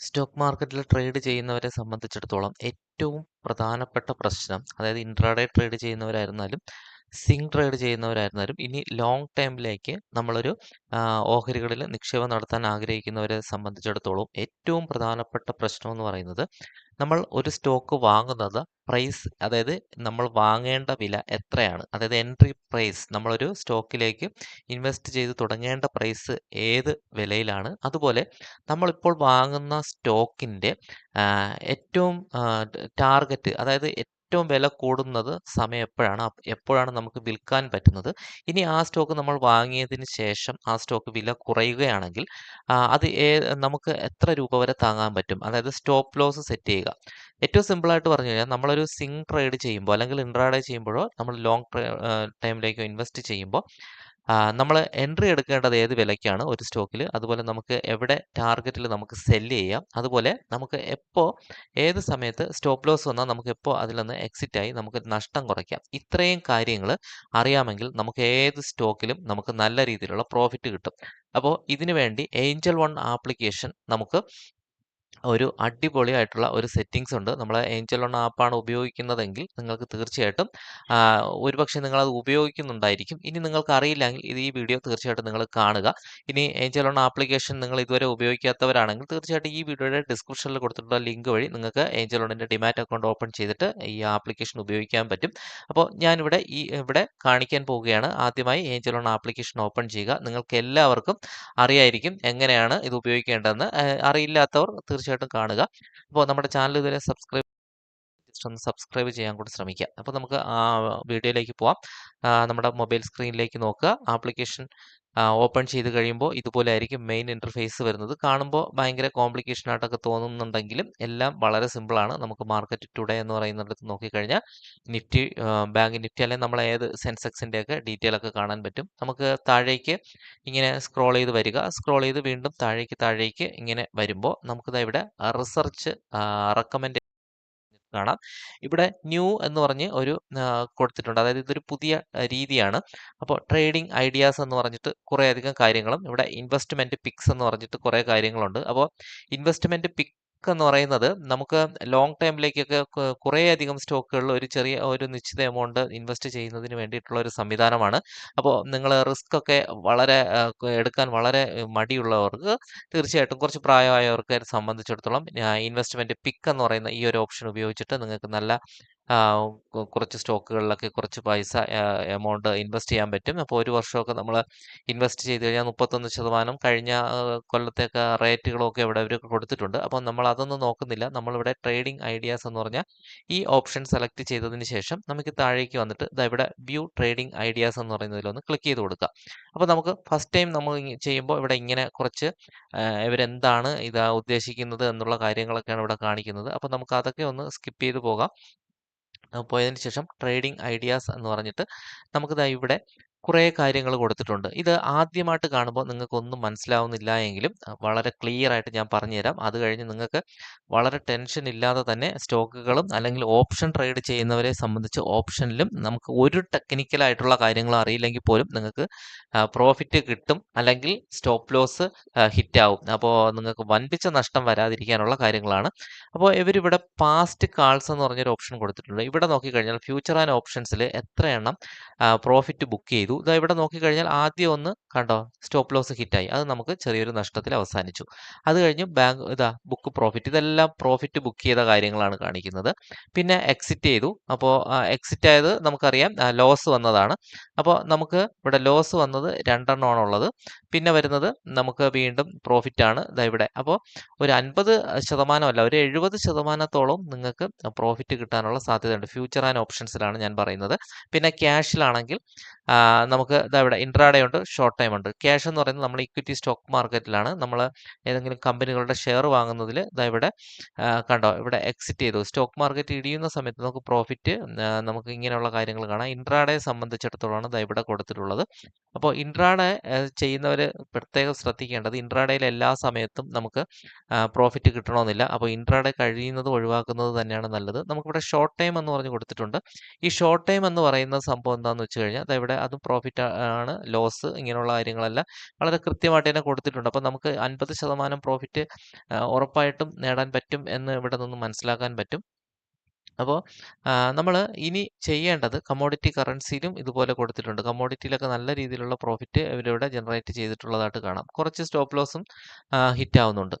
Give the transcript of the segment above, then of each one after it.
Stock മാർക്കറ്റിൽ trade ചെയ്യുന്നവരെ സംബന്ധിച്ചിടത്തോളം ഏറ്റവും പ്രധാനപ്പെട്ട പ്രശ്നം അതായത് ഇൻട്രാഡേ ട്രേഡ് ചെയ്യുന്നവരായിരുന്നാലും സിങ് ട്രേഡ് ചെയ്യുന്നവരായിരുന്നാലും ഇനി ലോങ് ടൈമിലേക്ക് നമ്മളൊരു ഓഹരികളിൽ നിക്ഷേപം നടത്താൻ ആഗ്രഹിക്കുന്നവരെ സംബന്ധിച്ചിടത്തോളം ഏറ്റവും പ്രധാനപ്പെട്ട പ്രശ്നം എന്ന് പറയുന്നത് നമ്മൾ ഒരു സ്റ്റോക്ക് വാങ്ങുന്നത് പ്രൈസ് അതായത് നമ്മൾ വാങ്ങേണ്ട വില എത്രയാണ്. അതായത് എൻട്രി പ്രൈസ് നമ്മളൊരു സ്റ്റോക്കിലേക്ക് ഇൻവെസ്റ്റ് ചെയ്ത് തുടങ്ങേണ്ട പ്രൈസ് ഏത് വിലയിലാണ്. അതുപോലെ നമ്മളിപ്പോൾ വാങ്ങുന്ന സ്റ്റോക്കിന്റെ ഏറ്റവും ടാർഗറ്റ് അതായത് ഏറ്റവും വില കൂടുന്നത് സമയം എപ്പോഴാണ്? എപ്പോഴാണ് നമുക്ക് വിൽക്കാൻ പറ്റുന്നത്? ഇനി ആ സ്റ്റോക്ക് നമ്മൾ വാങ്ങിയതിന് ശേഷം ആ സ്റ്റോക്ക് വില കുറയുകയാണെങ്കിൽ അത് നമുക്ക് എത്ര രൂപ വരെ താങ്ങാൻ പറ്റും? അതായത് സ്റ്റോപ്പ് ലോസ് സെറ്റ് ചെയ്യുക. ഏറ്റവും സിമ്പിളായിട്ട് പറഞ്ഞു കഴിഞ്ഞാൽ നമ്മളൊരു സിങ് ട്രേഡ് ചെയ്യുമ്പോൾ അല്ലെങ്കിൽ ഇൻട്രാഡേ ചെയ്യുമ്പോഴോ നമ്മൾ ലോങ് ടൈമിലേക്ക് ഇൻവെസ്റ്റ് ചെയ്യുമ്പോൾ നമ്മൾ എൻട്രി എടുക്കേണ്ടത് ഏത് വിലയ്ക്കാണ്? ഒരു സ്റ്റോക്കിൽ അതുപോലെ നമുക്ക് എവിടെ ടാർഗറ്റിൽ നമുക്ക് സെല്ല് ചെയ്യാം. അതുപോലെ നമുക്ക് എപ്പോൾ ഏത് സമയത്ത് സ്റ്റോപ്പ് ലോസ് വന്നാൽ നമുക്ക് എപ്പോൾ അതിൽ നിന്ന് എക്സിറ്റ് ആയി നമുക്ക് നഷ്ടം കുറയ്ക്കാം. ഇത്രയും കാര്യങ്ങൾ അറിയാമെങ്കിൽ നമുക്ക് ഏത് സ്റ്റോക്കിലും നമുക്ക് നല്ല രീതിയിലുള്ള പ്രോഫിറ്റ് കിട്ടും. അപ്പോൾ ഇതിനു വേണ്ടി ഏഞ്ചൽ വൺ ആപ്ലിക്കേഷൻ നമുക്ക് ഒരു അടിപൊളിയായിട്ടുള്ള ഒരു സെറ്റിങ്സ് ഉണ്ട്. നമ്മൾ ഏഞ്ചൽ ഓൺ ആപ്പാണ് ഉപയോഗിക്കുന്നതെങ്കിൽ നിങ്ങൾക്ക് തീർച്ചയായിട്ടും ഒരുപക്ഷെ നിങ്ങളത് ഉപയോഗിക്കുന്നുണ്ടായിരിക്കും. ഇനി നിങ്ങൾക്ക് അറിയില്ലെങ്കിൽ ഇത് ഈ വീഡിയോ തീർച്ചയായിട്ടും നിങ്ങൾ കാണുക. ഇനി ഏഞ്ചൽ ഓൺ ആപ്ലിക്കേഷൻ നിങ്ങൾ ഇതുവരെ ഉപയോഗിക്കാത്തവരാണെങ്കിൽ തീർച്ചയായിട്ടും ഈ വീഡിയോയുടെ ഡിസ്ക്രിപ്ഷനിൽ കൊടുത്തിട്ടുള്ള ലിങ്ക് വഴി നിങ്ങൾക്ക് ഏഞ്ചൽ ഓണിന്റെ ഡിമാറ്റ് അക്കൗണ്ട് ഓപ്പൺ ചെയ്തിട്ട് ഈ ആപ്ലിക്കേഷൻ ഉപയോഗിക്കാൻ പറ്റും. അപ്പോൾ ഞാനിവിടെ ഈ ഇവിടെ കാണിക്കാൻ പോവുകയാണ്. ആദ്യമായി ഏഞ്ചൽ ഓൺ ആപ്ലിക്കേഷൻ ഓപ്പൺ ചെയ്യുക. നിങ്ങൾക്ക് എല്ലാവർക്കും അറിയായിരിക്കും എങ്ങനെയാണ് ഇത് ഉപയോഗിക്കേണ്ടതെന്ന്. അറിയില്ലാത്തവർ തീർച്ചയായിട്ടും കാണുക. അപ്പോൾ നമ്മുടെ ചാനൽ ഇതുവരെ സബ്സ്ക്രൈബ് ജസ്റ്റ് ഒന്ന് സബ്സ്ക്രൈബ് ചെയ്യാൻ കൂടി ശ്രമിക്കുക. അപ്പോൾ നമുക്ക് ആ വീഡിയോയിലേക്ക് പോവാം. നമ്മുടെ മൊബൈൽ സ്ക്രീനിലേക്ക് നോക്കുക. ആപ്ലിക്കേഷൻ ഓപ്പൺ ചെയ്ത് കഴിയുമ്പോൾ ഇതുപോലെ ആയിരിക്കും മെയിൻ ഇന്റർഫേസ് വരുന്നത്. കാണുമ്പോൾ ഭയങ്കര കോംപ്ലിക്കേഷൻ ആയിട്ടൊക്കെ തോന്നുന്നുണ്ടെങ്കിലും എല്ലാം വളരെ സിമ്പിളാണ് നമുക്ക് മാർക്കറ്റ് ടുഡേ എന്ന് പറയുന്നിടത്ത് നോക്കിക്കഴിഞ്ഞാൽ നിഫ്റ്റി ബാങ്ക് നിഫ്റ്റി അല്ലെങ്കിൽ നമ്മൾ ഏത് സെൻസെക്സിന്റെ ഒക്കെ ഡീറ്റെയിൽ ഒക്കെ കാണാൻ പറ്റും. നമുക്ക് താഴേക്ക് ഇങ്ങനെ സ്ക്രോൾ ചെയ്ത് വരിക. സ്ക്രോൾ ചെയ്ത് വീണ്ടും താഴേക്ക് താഴേക്ക് ഇങ്ങനെ വരുമ്പോൾ നമുക്കിതാ ഇവിടെ റിസർച്ച് റെക്കമെൻഡ് കാണാം. ഇവിടെ ന്യൂ എന്ന് പറഞ്ഞ് ഒരു കൊടുത്തിട്ടുണ്ട്. അതായത് ഇതൊരു പുതിയ രീതിയാണ്. അപ്പോൾ ട്രേഡിംഗ് ഐഡിയാസ് എന്ന് പറഞ്ഞിട്ട് കുറേ അധികം കാര്യങ്ങളും ഇവിടെ ഇൻവെസ്റ്റ്മെന്റ് പിക്സ് എന്ന് പറഞ്ഞിട്ട് കുറേ കാര്യങ്ങളുണ്ട്. അപ്പോൾ ഇൻവെസ്റ്റ്മെന്റ് പിക്ക് എന്ന് പറയുന്നത് നമുക്ക് ലോങ് ടൈമിലേക്കൊക്കെ കുറേ അധികം സ്റ്റോക്കുകളിൽ ഒരു ചെറിയ ഒരു നിശ്ചിത എമൗണ്ട് ഇൻവെസ്റ്റ് ചെയ്യുന്നതിന് വേണ്ടിയിട്ടുള്ള ഒരു സംവിധാനമാണ്. അപ്പോൾ നിങ്ങൾ റിസ്ക് ഒക്കെ വളരെ എടുക്കാൻ വളരെ മടിയുള്ളവർക്ക് തീർച്ചയായിട്ടും കുറച്ച് പ്രായമായവർക്ക് സംബന്ധിച്ചിടത്തോളം ഇൻവെസ്റ്റ്മെന്റ് പിക്ക് എന്ന് പറയുന്ന ഈ ഒരു ഓപ്ഷൻ ഉപയോഗിച്ചിട്ട് നിങ്ങൾക്ക് നല്ല കുറച്ച് സ്റ്റോക്കുകളിലൊക്കെ കുറച്ച് പൈസ എമൗണ്ട് ഇൻവെസ്റ്റ് ചെയ്യാൻ പറ്റും. അപ്പോൾ ഒരു വർഷമൊക്കെ നമ്മൾ ഇൻവെസ്റ്റ് ചെയ്ത് കഴിഞ്ഞാൽ മുപ്പത്തൊന്ന് ശതമാനം കഴിഞ്ഞ കൊല്ലത്തേക്ക് റേറ്റുകളൊക്കെ ഇവിടെ അവർ കൊടുത്തിട്ടുണ്ട്. അപ്പോൾ നമ്മൾ അതൊന്നും നോക്കുന്നില്ല. നമ്മളിവിടെ ട്രേഡിംഗ് ഐഡിയാസ് എന്ന് പറഞ്ഞാൽ ഈ ഓപ്ഷൻ സെലക്ട് ചെയ്തതിന് ശേഷം നമുക്ക് താഴേക്ക് വന്നിട്ട് ഇതാ ഇവിടെ വ്യൂ ട്രേഡിംഗ് ഐഡിയാസ് എന്ന് പറയുന്നതിലൊന്ന് ക്ലിക്ക് ചെയ്ത് കൊടുക്കുക. അപ്പോൾ നമുക്ക് ഫസ്റ്റ് ടൈം നമ്മൾ ചെയ്യുമ്പോൾ ഇവിടെ ഇങ്ങനെ കുറച്ച് ഇവരെന്താണ് ഇത് ഉദ്ദേശിക്കുന്നത് എന്നുള്ള കാര്യങ്ങളൊക്കെയാണ് ഇവിടെ കാണിക്കുന്നത്. അപ്പോൾ നമുക്ക് അതൊക്കെ ഒന്ന് സ്കിപ്പ് ചെയ്ത് പോകാം. പോയതിന് ശേഷം ട്രേഡിംഗ് ഐഡിയാസ് എന്ന് പറഞ്ഞിട്ട് നമുക്കിതാ ഇവിടെ കുറേ കാര്യങ്ങൾ കൊടുത്തിട്ടുണ്ട്. ഇത് ആദ്യമായിട്ട് കാണുമ്പോൾ നിങ്ങൾക്കൊന്നും മനസ്സിലാവുന്നില്ല എങ്കിലും വളരെ ക്ലിയർ ആയിട്ട് ഞാൻ പറഞ്ഞുതരാം. അത് കഴിഞ്ഞ് നിങ്ങൾക്ക് വളരെ ടെൻഷൻ ഇല്ലാതെ തന്നെ സ്റ്റോക്കുകളും അല്ലെങ്കിൽ ഓപ്ഷൻ ട്രേഡ് ചെയ്യുന്നവരെ സംബന്ധിച്ച് ഓപ്ഷനിലും നമുക്ക് ഒരു ടെക്നിക്കലായിട്ടുള്ള കാര്യങ്ങൾ അറിയില്ലെങ്കിൽ പോലും നിങ്ങൾക്ക് പ്രോഫിറ്റ് കിട്ടും അല്ലെങ്കിൽ സ്റ്റോപ്പ് ലോസ് ഹിറ്റ് ആവും അപ്പോൾ നിങ്ങൾക്ക് വൻപിച്ച നഷ്ടം വരാതിരിക്കാനുള്ള കാര്യങ്ങളാണ്. അപ്പോൾ ഇവരിവിടെ പാസ്റ്റ് കാൾസ് എന്ന് പറഞ്ഞൊരു ഓപ്ഷൻ കൊടുത്തിട്ടുണ്ട്. ഇവിടെ നോക്കിക്കഴിഞ്ഞാൽ ഫ്യൂച്ചർ ആൻഡ് ഓപ്ഷൻസിൽ എത്ര എണ്ണം പ്രോഫിറ്റ് ബുക്ക് ചെയ്തു ഇതാ ഇവിടെ നോക്കിക്കഴിഞ്ഞാൽ ആദ്യം ഒന്ന് കണ്ടോ സ്റ്റോപ്പ് ലോസ് ഹിറ്റായി അത് നമുക്ക് ചെറിയൊരു നഷ്ടത്തിൽ അവസാനിച്ചു. അത് കഴിഞ്ഞ് ബാങ്ക് ഇതാ ബുക്ക് പ്രോഫിറ്റ് ഇതെല്ലാം പ്രോഫിറ്റ് ബുക്ക് ചെയ്ത കാര്യങ്ങളാണ് കാണിക്കുന്നത്. പിന്നെ എക്സിറ്റ് ചെയ്തു. അപ്പോൾ എക്സിറ്റ് ആയത് നമുക്കറിയാം ലോസ് വന്നതാണ്. അപ്പോൾ നമുക്ക് ഇവിടെ ലോസ് വന്നത് രണ്ടെണ്ണമാണ് ഉള്ളത്. പിന്നെ വരുന്നത് നമുക്ക് വീണ്ടും പ്രോഫിറ്റ് ആണ്. ഇതാ ഇവിടെ. അപ്പോൾ ഒരു അൻപത് ശതമാനമല്ല ഒരു എഴുപത് ശതമാനത്തോളം നിങ്ങൾക്ക് പ്രോഫിറ്റ് കിട്ടാനുള്ള സാധ്യതയുണ്ട്. ഫ്യൂച്ചർ ആൻഡ് ഓപ്ഷൻസിലാണ് ഞാൻ പറയുന്നത്. പിന്നെ ക്യാഷിലാണെങ്കിൽ നമുക്ക് ഇവിടെ ഇൻട്രാഡേ ഉണ്ട് ഷോർട്ട് ടൈം ഉണ്ട്. ക്യാഷ് എന്ന് പറയുന്നത് നമ്മൾ ഇക്വിറ്റി സ്റ്റോക്ക് മാർക്കറ്റിലാണ് നമ്മൾ ഏതെങ്കിലും കമ്പനികളുടെ ഷെയർ വാങ്ങുന്നതിൽ ഇവിടെ കണ്ടോ ഇവിടെ എക്സിറ്റ് ചെയ്തു. സ്റ്റോക്ക് മാർക്കറ്റ് ഇടിയുന്ന സമയത്ത് നമുക്ക് പ്രോഫിറ്റ് നമുക്ക് ഇങ്ങനെയുള്ള കാര്യങ്ങൾ കാണാം. ഇൻട്രാഡേ സംബന്ധിച്ചിടത്തോളമാണ് ഇവിടെ കൊടുത്തിട്ടുള്ളത്. അപ്പോൾ ഇൻട്രാഡേ ചെയ്യുന്നവർ പ്രത്യേകം ശ്രദ്ധിക്കേണ്ടത് ഇൻട്രാഡേയിൽ എല്ലാ സമയത്തും നമുക്ക് പ്രോഫിറ്റ് കിട്ടണമെന്നില്ല. അപ്പോൾ ഇൻട്രാഡേ കഴിയുന്നത് ഒഴിവാക്കുന്നത് തന്നെയാണ് നല്ലത്. നമുക്കിവിടെ ഷോർട്ട് ടൈം എന്ന് പറഞ്ഞ് കൊടുത്തിട്ടുണ്ട്. ഈ ഷോർട്ട് ടൈം എന്ന് പറയുന്ന സംഭവം എന്താണെന്ന് വെച്ച് കഴിഞ്ഞാൽ ഇവിടെ അതും പ്രോഫിറ്റ് ആണ് ലോസ് ഇങ്ങനെയുള്ള കാര്യങ്ങളെല്ലാം. വളരെ കൃത്യമായിട്ട് തന്നെ കൊടുത്തിട്ടുണ്ട്. അപ്പോൾ നമുക്ക് അൻപത് ശതമാനം പ്രോഫിറ്റ് ഉറപ്പായിട്ടും നേടാൻ പറ്റും എന്ന് ഇവിടെ നിന്ന് മനസ്സിലാക്കാൻ പറ്റും. അപ്പോൾ നമ്മൾ ഇനി ചെയ്യേണ്ടത് കമോഡിറ്റി കറൻസിയിലും ഇതുപോലെ കൊടുത്തിട്ടുണ്ട്. കമ്മോഡിറ്റിയിലൊക്കെ നല്ല രീതിയിലുള്ള പ്രോഫിറ്റ് ഇവരിവിടെ ജനറേറ്റ് ചെയ്തിട്ടുള്ളതായിട്ട് കാണാം. കുറച്ച് സ്റ്റോപ്പ് ലോസും ഹിറ്റ് ആവുന്നുണ്ട്.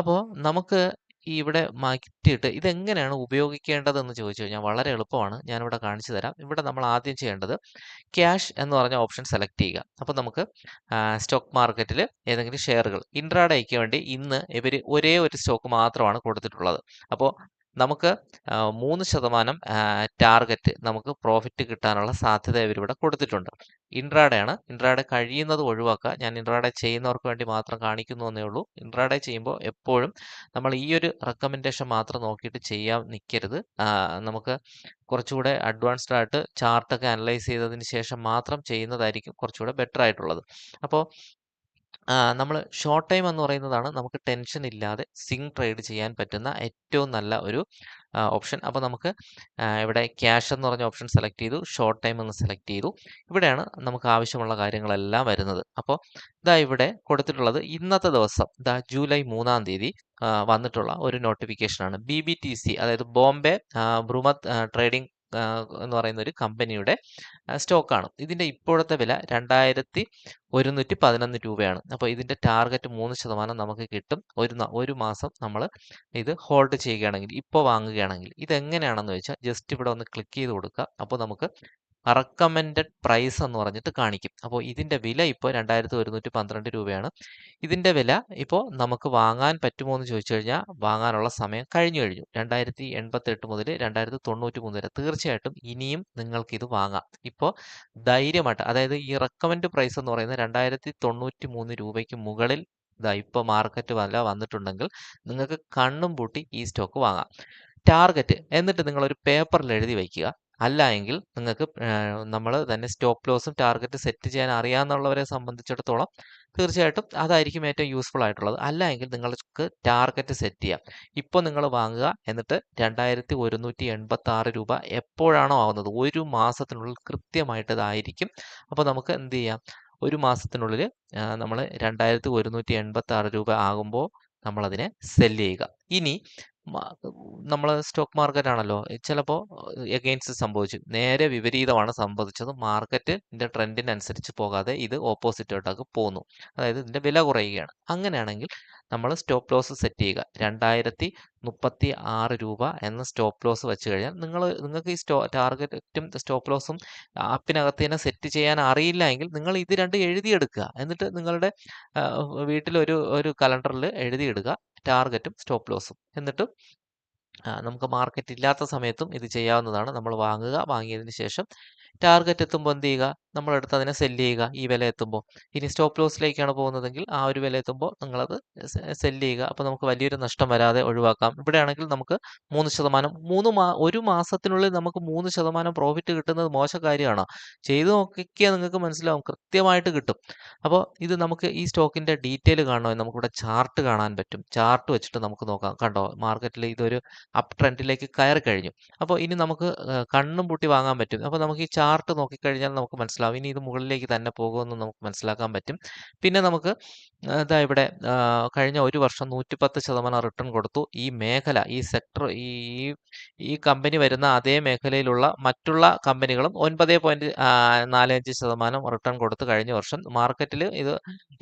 അപ്പോൾ നമുക്ക് ഈ ഇവിടെ മാറ്റിയിട്ട് ഇതെങ്ങനെയാണ് ഉപയോഗിക്കേണ്ടതെന്ന് ചോദിച്ചു കഴിഞ്ഞാൽ വളരെ എളുപ്പമാണ്. ഞാനിവിടെ കാണിച്ചു തരാം. ഇവിടെ നമ്മൾ ആദ്യം ചെയ്യേണ്ടത് ക്യാഷ് എന്ന് പറഞ്ഞ ഓപ്ഷൻ സെലക്ട് ചെയ്യുക. അപ്പോൾ നമുക്ക് സ്റ്റോക്ക് മാർക്കറ്റിൽ ഏതെങ്കിലും ഷെയറുകൾ. ഇൻട്രാഡേക്ക് വേണ്ടി ഇന്ന് ഇവർ ഒരേ ഒരു സ്റ്റോക്ക് മാത്രമാണ് കൊടുത്തിട്ടുള്ളത്. അപ്പോൾ നമുക്ക് മൂന്ന് ശതമാനം ടാർഗറ്റ് നമുക്ക് പ്രോഫിറ്റ് കിട്ടാനുള്ള സാധ്യത ഇവരിവിടെ കൊടുത്തിട്ടുണ്ട്. ഇൻട്രാഡേ ആണ് ഇൻട്രാഡേ കഴിയുന്നത് ഒഴിവാക്കുക. ഞാൻ ഇൻട്രാഡേ ചെയ്യുന്നവർക്ക് വേണ്ടി മാത്രം കാണിക്കുന്നു എന്നേ ഉള്ളൂ. ഇൻട്രാഡേ ചെയ്യുമ്പോൾ എപ്പോഴും നമ്മൾ ഈ ഒരു റെക്കമെൻഡേഷൻ മാത്രം നോക്കിയിട്ട് ചെയ്യാൻ നിൽക്കരുത്. നമുക്ക് കുറച്ചുകൂടെ അഡ്വാൻസ്ഡ് ആയിട്ട് ചാർട്ടൊക്കെ അനലൈസ് ചെയ്തതിന് ശേഷം മാത്രം ചെയ്യുന്നതായിരിക്കും കുറച്ചുകൂടെ ബെറ്റർ ആയിട്ടുള്ളത്. അപ്പോൾ നമ്മൾ ഷോർട്ട് ടൈം എന്ന് പറയുന്നതാണ് നമുക്ക് ടെൻഷൻ ഇല്ലാതെ സിങ് ട്രേഡ് ചെയ്യാൻ പറ്റുന്ന ഏറ്റവും നല്ല ഒരു ഓപ്ഷൻ അപ്പോൾ നമുക്ക് ഇവിടെ ക്യാഷ് എന്ന് പറഞ്ഞ ഓപ്ഷൻ സെലക്ട് ചെയ്തു ഷോർട്ട് ടൈം എന്ന് സെലക്ട് ചെയ്തു. ഇവിടെയാണ് നമുക്ക് ആവശ്യമുള്ള കാര്യങ്ങളെല്ലാം വരുന്നത്. അപ്പോൾ ഇതാ ഇവിടെ കൊടുത്തിട്ടുള്ളത് ഇന്നത്തെ ദിവസം ഇതാ ജൂലൈ മൂന്നാം തീയതി വന്നിട്ടുള്ള ഒരു നോട്ടിഫിക്കേഷനാണ് ബി അതായത് ബോംബെ ബ്രുമത് ട്രേഡിംഗ് എന്ന് പറയുന്ന ഒരു കമ്പനിയുടെ സ്റ്റോക്കാണ്. ഇതിന്റെ ഇപ്പോഴത്തെ വില രണ്ടായിരത്തി ഒരുന്നൂറ്റി പതിനൊന്ന് രൂപയാണ്. അപ്പോൾ ഇതിന്റെ ടാർഗറ്റ് മൂന്ന് ശതമാനം നമുക്ക് കിട്ടും. ഒരു ഒരു മാസം നമ്മൾ ഇത് ഹോൾഡ് ചെയ്യുകയാണെങ്കിൽ ഇപ്പോൾ വാങ്ങുകയാണെങ്കിൽ ഇതെങ്ങനെയാണെന്ന് വെച്ചാൽ ജസ്റ്റ് ഇവിടെ ഒന്ന് ക്ലിക്ക് ചെയ്ത് കൊടുക്കുക. അപ്പോൾ നമുക്ക് റെക്കമെൻഡഡ് പ്രൈസ് എന്ന് പറഞ്ഞിട്ട് കാണിക്കും. അപ്പോൾ ഇതിന്റെ വില ഇപ്പോൾ രണ്ടായിരത്തി ഒരുന്നൂറ്റി പന്ത്രണ്ട് രൂപയാണ്. ഇതിന്റെ വില ഇപ്പോൾ നമുക്ക് വാങ്ങാൻ പറ്റുമോ എന്ന് ചോദിച്ചു കഴിഞ്ഞാൽ വാങ്ങാനുള്ള സമയം കഴിഞ്ഞു കഴിഞ്ഞു. രണ്ടായിരത്തി എൺപത്തെട്ട് മുതൽ രണ്ടായിരത്തി തൊണ്ണൂറ്റി മൂന്ന് വരെ തീർച്ചയായിട്ടും ഇനിയും നിങ്ങൾക്ക് ഇത് വാങ്ങാം. ഇപ്പോൾ ധൈര്യമായിട്ട് അതായത് ഈ റെക്കമെൻഡ് പ്രൈസ് എന്ന് പറയുന്നത് രണ്ടായിരത്തി തൊണ്ണൂറ്റി മൂന്ന് രൂപയ്ക്ക് മുകളിൽ ഇതാ ഇപ്പോൾ മാർക്കറ്റ് വല്ല വന്നിട്ടുണ്ടെങ്കിൽ നിങ്ങൾക്ക് കണ്ണും പൂട്ടി ഈ സ്റ്റോക്ക് വാങ്ങാം. ടാർഗറ്റ് എന്നിട്ട് നിങ്ങളൊരു പേപ്പറിൽ എഴുതി വയ്ക്കുക. അല്ല എങ്കിൽ നിങ്ങൾക്ക് നമ്മൾ തന്നെ സ്റ്റോപ്പ് ലോസും ടാർഗറ്റ് സെറ്റ് ചെയ്യാൻ അറിയാമെന്നുള്ളവരെ സംബന്ധിച്ചിടത്തോളം തീർച്ചയായിട്ടും അതായിരിക്കും ഏറ്റവും യൂസ്ഫുൾ ആയിട്ടുള്ളത്. അല്ല എങ്കിൽ നിങ്ങൾക്ക് ടാർഗറ്റ് സെറ്റ് ചെയ്യാം. ഇപ്പോൾ നിങ്ങൾ വാങ്ങുക എന്നിട്ട് രണ്ടായിരത്തി ഒരുന്നൂറ്റി എൺപത്തി ആറ് രൂപ എപ്പോഴാണോ ആവുന്നത്? ഒരു മാസത്തിനുള്ളിൽ കൃത്യമായിട്ട് ഇതായിരിക്കും. അപ്പോൾ നമുക്ക് എന്ത് ചെയ്യാം? ഒരു മാസത്തിനുള്ളിൽ നമ്മൾ രണ്ടായിരത്തി ഒരുന്നൂറ്റി എൺപത്തി ആറ് രൂപ ആകുമ്പോൾ നമ്മളതിനെ സെല്ല് ചെയ്യുക. ഇനി നമ്മൾ സ്റ്റോക്ക് മാർക്കറ്റ് ആണല്ലോ ചിലപ്പോൾ എഗെയിൻസ്റ്റ് സംഭവിച്ചു. നേരെ വിപരീതമാണ് സംഭവിച്ചത്. മാർക്കറ്റിന്റെ ട്രെൻഡിനനുസരിച്ച് പോകാതെ ഇത് ഓപ്പോസിറ്റായിട്ടൊക്കെ പോകുന്നു അതായത് ഇതിന്റെ വില കുറയുകയാണ്. അങ്ങനെയാണെങ്കിൽ നമ്മൾ സ്റ്റോപ്പ് ലോസ് സെറ്റ് ചെയ്യുക. രണ്ടായിരത്തി മുപ്പത്തി ആറ് രൂപ എന്ന സ്റ്റോപ്പ് ലോസ് വെച്ച് കഴിഞ്ഞാൽ നിങ്ങൾ നിങ്ങൾക്ക് ഈ സ്റ്റോ ടാർഗറ്റും സ്റ്റോപ്പ് ലോസും ആപ്പിനകത്ത് തന്നെ സെറ്റ് ചെയ്യാൻ അറിയില്ല എങ്കിൽ നിങ്ങൾ ഇത് രണ്ട് എഴുതിയെടുക്കുക. എന്നിട്ട് നിങ്ങളുടെ വീട്ടിലൊരു ഒരു കലണ്ടറിൽ എഴുതിയിടുക ടാർഗറ്റും സ്റ്റോപ്പ് ലോസും എന്നിട്ട് നമുക്ക് മാർക്കറ്റ് ഇല്ലാത്ത സമയത്തും ഇത് ചെയ്യാവുന്നതാണ്. നമ്മൾ വാങ്ങുക വാങ്ങിയതിന് ശേഷം ടാർഗറ്റ് എത്തുമ്പോൾ എന്ത് ചെയ്യുക? നമ്മളെടുത്ത് അതിനെ സെല്ല് ചെയ്യുക ഈ വില എത്തുമ്പോൾ ഇനി സ്റ്റോപ്പ് ലോസിലേക്കാണ് പോകുന്നതെങ്കിൽ ആ ഒരു വില എത്തുമ്പോൾ നിങ്ങളത് സെല്ല് ചെയ്യുക. അപ്പോൾ നമുക്ക് വലിയൊരു നഷ്ടം വരാതെ ഒഴിവാക്കാം. ഇവിടെയാണെങ്കിൽ നമുക്ക് മൂന്ന് ശതമാനം മൂന്ന് മാ ഒരു മാസത്തിനുള്ളിൽ നമുക്ക് മൂന്ന് ശതമാനം പ്രോഫിറ്റ് കിട്ടുന്നത് മോശ കാര്യമാണോ? ചെയ്തു നോക്കിയാൽ നിങ്ങൾക്ക് മനസ്സിലാവും. കൃത്യമായിട്ട് കിട്ടും. അപ്പോൾ ഇത് നമുക്ക് ഈ സ്റ്റോക്കിന്റെ ഡീറ്റെയിൽ കാണണമെങ്കിൽ നമുക്കിവിടെ ചാർട്ട് കാണാൻ പറ്റും. ചാർട്ട് വെച്ചിട്ട് നമുക്ക് നോക്കാം. കണ്ടോ? മാർക്കറ്റിൽ ഇതൊരു അപ് ട്രെൻഡിലേക്ക് കയറി കഴിഞ്ഞു അപ്പോൾ ഇനി നമുക്ക് കണ്ണും പൂട്ടി വാങ്ങാൻ പറ്റും. അപ്പോൾ നമുക്ക് ഈ ചാർട്ട് നോക്കിക്കഴിഞ്ഞാൽ നമുക്ക് മനസ്സിലാവും. ഇനി ഇത് മുകളിലേക്ക് തന്നെ പോകുമെന്ന് നമുക്ക് മനസ്സിലാക്കാൻ പറ്റും. പിന്നെ നമുക്ക് ഇതാ ഇവിടെ കഴിഞ്ഞ ഒരു വർഷം നൂറ്റിപ്പത്ത് ശതമാനം റിട്ടേൺ കൊടുത്തു. ഈ മേഖല ഈ സെക്ടർ ഈ ഈ കമ്പനി വരുന്ന അതേ മേഖലയിലുള്ള മറ്റുള്ള കമ്പനികളും ഒൻപത് പോയിന്റ് നാലഞ്ച് ശതമാനം റിട്ടേൺ കൊടുത്ത് കഴിഞ്ഞ വർഷം മാർക്കറ്റിൽ ഇത്